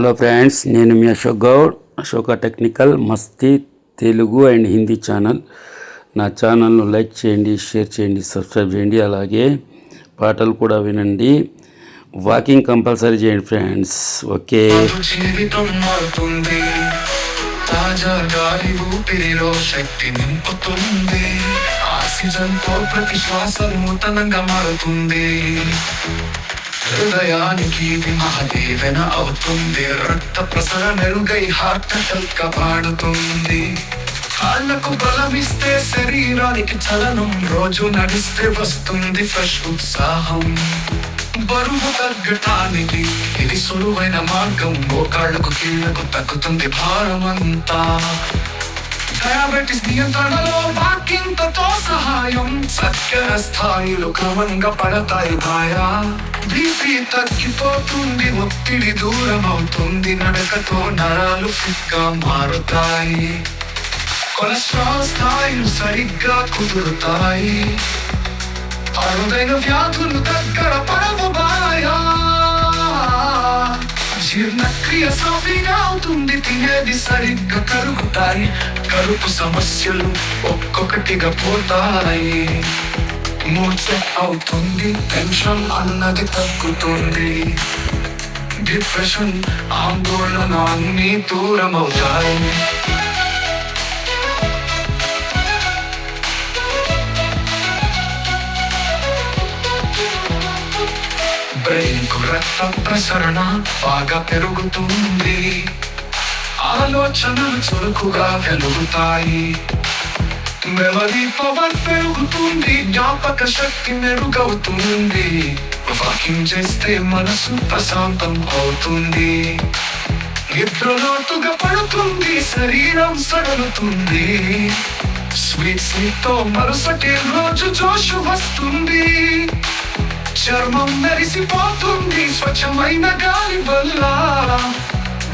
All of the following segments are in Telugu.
హలో ఫ్రెండ్స్ నేను మీ Ashok Goud Ashoka technical Masti Telugu and Hindi channel. నా ఛానల్ను లైక్ చేయండి షేర్ చేయండి సబ్స్క్రైబ్ చేయండి అలాగే పాటలు కూడా వినండి. వాకింగ్ కంపల్సరీ చేయండి ఫ్రెండ్స్ ఓకే? జీవితం మారుతుంది ప్రతి శ్వాస నూతనంగా మారుతుంది. హృదయానికి ఇది మహాదేవన అవుతుంది. రక్త ప్రసరణ మెరుగై హార్ట్ హెల్త్ కాపాడుతుంది కాళ్ళకు బలమిస్తే శరీరానికి చలనం. రోజు నడిస్తే వస్తుంది ఫ్రెష్ ఉత్సాహం. బరువు తగ్గటానికి ఇది సులువైన మార్గం. కాళ్ళకు కీళ్ళకు తగ్గుతుంది భారమంతా. డయాబెటిస్ నియంత్రణలో వాకింగ్ సహాయం. చక్కెర స్థాయిలు క్రమంగా పడతాయి భాయా. బీపీ తగ్గిపోతుంది ఒత్తిడి దూరం అవుతుంది నడకతో నరాలు ఫిట్గా మారుతాయి. కొలెస్ట్రాల్ స్థాయిలు సరిగ్గా కుదురుతాయి. అరుదైన వ్యాధులు దగ్గర పడవబాయా జీర్ణక్రియ సాఫీగా అవుతుంది ఏది సరిగ్గా కరుగుతాయి? కరుపు సమస్యలు ఒక్కొక్కటిగా పోతాయి. మూడ్ సెట్ అవుతుంది టెన్షన్ అన్నది తగ్గుతుంది. డిప్రెషన్ ఆందోళన అన్ని దూరం అవుతాయి బ్రెయిన్కు రక్త ప్రసరణ బాగా పెరుగుతుంది. ఆలోచనలు చురుకుగా వెలుగుతాయి. మెమరీ పవర్ పెరుగుతుంది జ్ఞాపక శక్తి మెరుగవుతుంది. వాకింగ్ చేస్తే మనసు ప్రశాంతం అవుతుంది. నిద్రలోతుగా పడుతుంది శరీరం సడలుతుంది. స్వీట్ స్వీట్తో మరుసటి రోజు జోషు వస్తుంది. చర్మం మెరిసిపోతుంది స్వచ్ఛమైన గాలి వల్ల.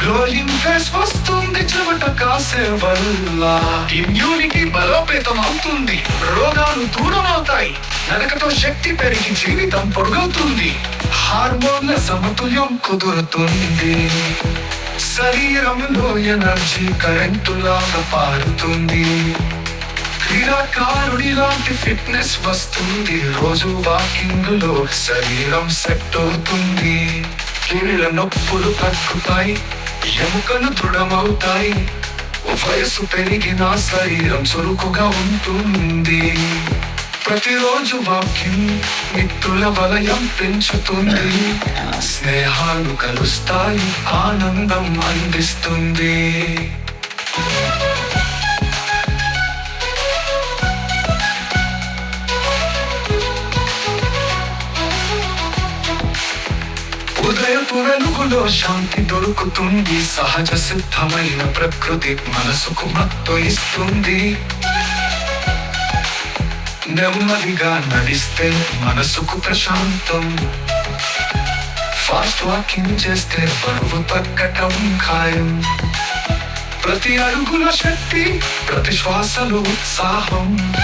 గ్లోయింగ్ ఫేస్ వస్తుంది చెమట కాసే వల్ల. ఇమ్యూనిటీ బలోపేతం అవుతుంది రోగాలు దూరం అవుతాయి నడకతో శక్తి పెరిగి జీవితం పొడుగవుతుంది. హార్మోన్ల సమతుల్యం కుదురుతుంది. శరీరంలో ఎనర్జీ కరెంటులాగా పారుతుంది. క్రీడాకారుడి లాంటి ఫిట్నెస్ వస్తుంది. రోజు వాకింగ్లో శరీరం సెట్ అవుతుంది. కీళ్ళ నొప్పులు తగ్గుతాయి. ఎముకలు దృఢమవుతాయి. వయసు పెరిగిన శరీరం చురుకుగా ఉంటుంది. ప్రతిరోజు వాక్యం మిత్రుల వలయం పెంచుతుంది. స్నేహాలు కలుస్తాయి ఆనందం అందిస్తుంది. ఉదయపు శాంతి దొరుకుతుంది. సహజ సిద్ధమైన ప్రకృతి మనసుకు మత్తు ఇస్తుంది. నెమ్మదిగా నడిస్తే మనసుకు ప్రశాంతం. ఫాస్ట్ వాకింగ్ చేస్తే బరువు తగ్గటం ఖాయం. ప్రతి అడుగుల శక్తి ప్రతి శ్వాసలో ఉత్సాహం.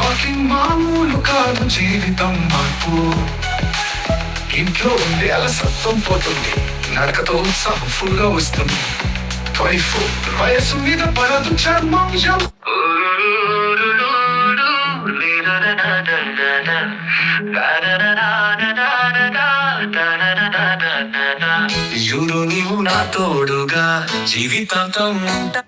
వాకింగ్ మామూలు కాదు జీవితం మార్పు. ఇంట్లో ఉండే అలసత్వం పోతుంది. నడకతో ఉత్సాహం ఫుల్గా వస్తుంది. ట్వంటీ వయసు మీద పడదు చర్మం. జం- యూరు నీవు నా తోడుగా జీవితాంతం ఉంటా.